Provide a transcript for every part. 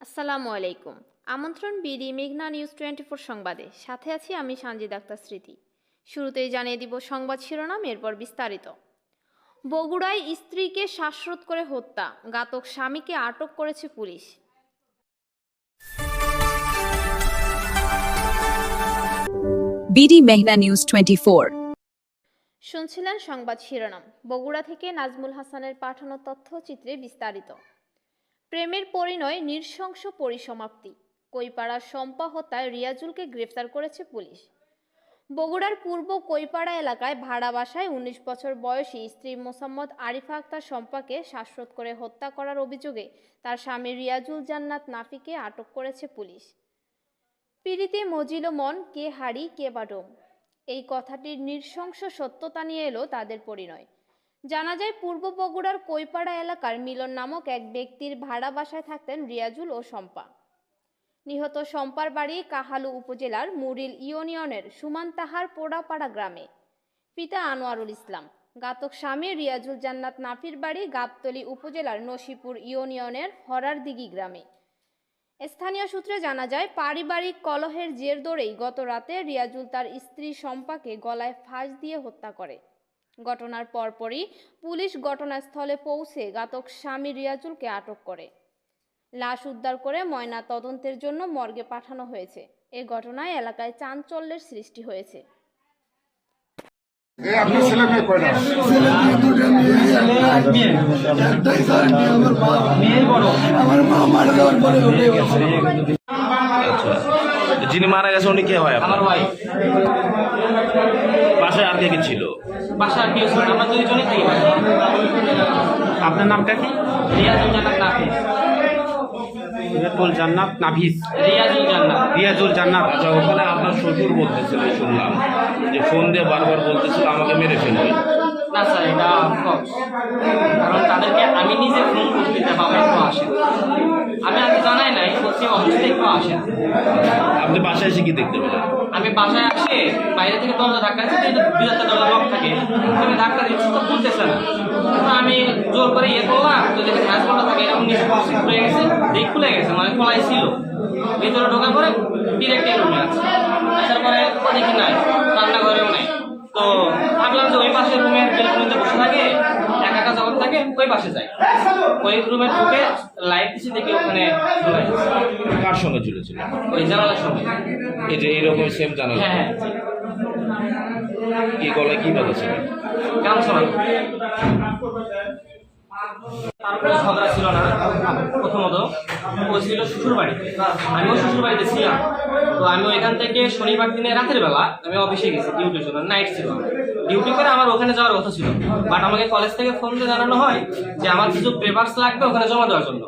আসসালামু আলাইকুম। আমন্ত্রণ বিডি মেঘনা নিউজ টোয়েন্টি ফোর সংবাদে। সাথে আছি আমি সঞ্জিদ আক্তার স্মৃতি। শুরুতেই জানিয়ে দিব সংবাদ শিরোনাম এরপর বিস্তারিত। বগুড়ায় স্ত্রীকে শ্বাসরোধ করে হত্যা। ঘাতক স্বামীকে আটক করেছে পুলিশ। বিডি মেঘনা নিউজ টোয়েন্টি ফোর। শুনছিলেন সংবাদ শিরোনাম। বগুড়া থেকে নাজমুল হাসানের পাঠানো তথ্যচিত্রে বিস্তারিত। প্রেমের পরিণয়, নৃশংস পরিসমাপ্তি। কৈপাড়া শম্পা হত্যায় রিয়াজুলকে গ্রেফতার করেছে পুলিশ। বগুড়ার পূর্ব কৈপাড়া এলাকায় ভাড়া বাসায় উনিশ বছর বয়সী স্ত্রী মোসাম্মদ আরিফা আক্তার শম্পাকে শ্বাসরোধ করে হত্যা করার অভিযোগে তার স্বামী রিয়াজুল জান্নাত নাফিকে আটক করেছে পুলিশ। পিড়িতে মজিল মন, কে হাড়ি, কে বাডম। এই কথাটির নৃশংস সত্যতা নিয়ে এলো তাদের পরিণয়। জানা যায় পূর্ব বগুড়ার কৈপাড়া এলাকার মিলন নামক এক ব্যক্তির ভাড়া বাসায় থাকতেন রিয়াজুল ও শম্পা। নিহত শম্পার বাড়ি কাহালু উপজেলার মুরিল ইউনিয়নের সুমানতাহার পোড়াপাড়া গ্রামে। পিতা আনোয়ারুল ইসলাম। গাতক স্বামী রিয়াজুল জান্নাত নাফির বাড়ি গাবতলী উপজেলার নসিপুর ইউনিয়নের হরারদিঘি গ্রামে। স্থানীয় সূত্রে জানা যায়, পারিবারিক কলহের জের ধরেই গত রাতে রিয়াজুল তার স্ত্রী শম্পাকে গলায় ফাঁস দিয়ে হত্যা করে। ঘটনার পরপরই পুলিশ ঘটনাস্থলে পৌঁছে ঘাতক স্বামী রিয়াজুলকে আটক করে। লাশ উদ্ধার করে ময়না তদন্তের জন্য মর্গে পাঠানো হয়েছে। এ ঘটনায় এলাকায় চাঞ্চল্যের সৃষ্টি হয়েছে। আমার মা মারা যাওয়ার পরে যিনি মারা গেছে উনি কে হয় আপনার? আমার ওয়াইফ বাসায় আর কে কে ছিল? বাসা আর কি হচ্ছে আমরা থাকি আপনার নামটা কি? রিয়াজুল জান্নাত নাফিস। রিয়াজুল জান্নাত রিয়াজুল জান্নাত। রিয়াজুল জান্নাত। আচ্ছা ওখানে আপনার শ্বশুর বলতেছিল শুনলাম। যে ফোন দিয়ে বারবার বলতেছিল আমাকে মেরে ফেলবে। না স্যার এটা কারণ তাদেরকে আমি নিজে ফোন করতে যে বাবা একটু আসেন আমি আগে সত্যি অফিসে একটু আসেন। আপনি বাসায় এসে কি দেখতে পেলেন? আমি বাসায় আসে বাইরে থেকে দরজা ধাক্কা দিচ্ছি দুই বিরাট দরজা লক থাকে। আমি ধাক্কা দিচ্ছি তো খুলতেছে না। আমি জোর করে ইয়ে করলাম তো দেখে ম্যাচ বলটা থাকে এরকম নিচে খুলে গেছে দেখ খুলে গেছে মানে খোলাই ছিল। ভিতরে ঢোকার পরে ডিরেক্ট রুমে আছে আসার পরে ও দেখি নাই রান্নাঘরেও নাই তো ভাবলাম যে ওই পাশে রুমের বেলকুনিতে বসে থাকে একা একা যখন থাকে ওই পাশে যাই ওই রুমে ঢুকে লাইট দিচ্ছি দেখি ওখানে কার সঙ্গে ঝুলেছিল ওই জানালার সঙ্গে। এই যে এইরকম সেম জানাল। হ্যাঁ হ্যাঁ। কি গলায় কি বাধা ছিল ঝগড়া না প্রথমত। ও ছিল শ্বশুর বাড়িতে আমিও শ্বশুর বাড়িতে ছিলাম। তো আমি ওইখান থেকে শনিবার দিনে রাতের বেলা আমি অফিসে গেছি ডিউটির জন্য। নাইট ছিল ডিউটি করে আমার ওখানে যাওয়ার কথা ছিল। বাট আমাকে কলেজ থেকে ফোন দিয়ে জানানো হয় যে আমার কিছু পেপারস লাগবে ওখানে জমা দেওয়ার জন্য।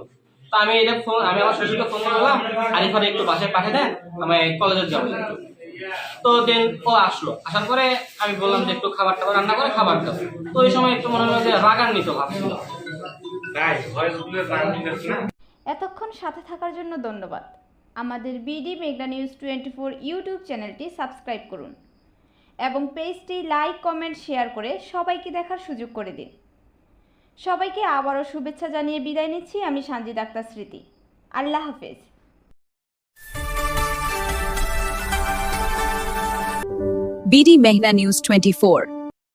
তো আমি এটা ফোন আমি আমার শ্বশুরকে ফোন দিয়ে বললাম আরিফারে একটু বাসায় পাঠিয়ে দেন আমি কলেজে যাব তো দেন ও আসলো। আসার পরে আমি বললাম যে একটু খাবার টাবার রান্না করে খাবার দাও। তো ওই সময় একটু মনে হলো যে রাগান্বিত ভাবছিল এতক্ষণ সাথে থাকার জন্য ধন্যবাদ। আমাদের বিডি মেগনা নিউজ টোয়েন্টি ফোর ইউটিউব চ্যানেলটি সাবস্ক্রাইব করুন। এবং পেজটি লাইক, কমেন্ট, শেয়ার করে সবাইকে দেখার সুযোগ করে দিন। সবাইকে আবারও শুভেচ্ছা জানিয়ে বিদায় নিচ্ছি। আমি সানজিদ আক্তার স্মৃতি। আল্লাহ হাফেজ। মেঘনা নিউজ টোয়েন্টি ফোর।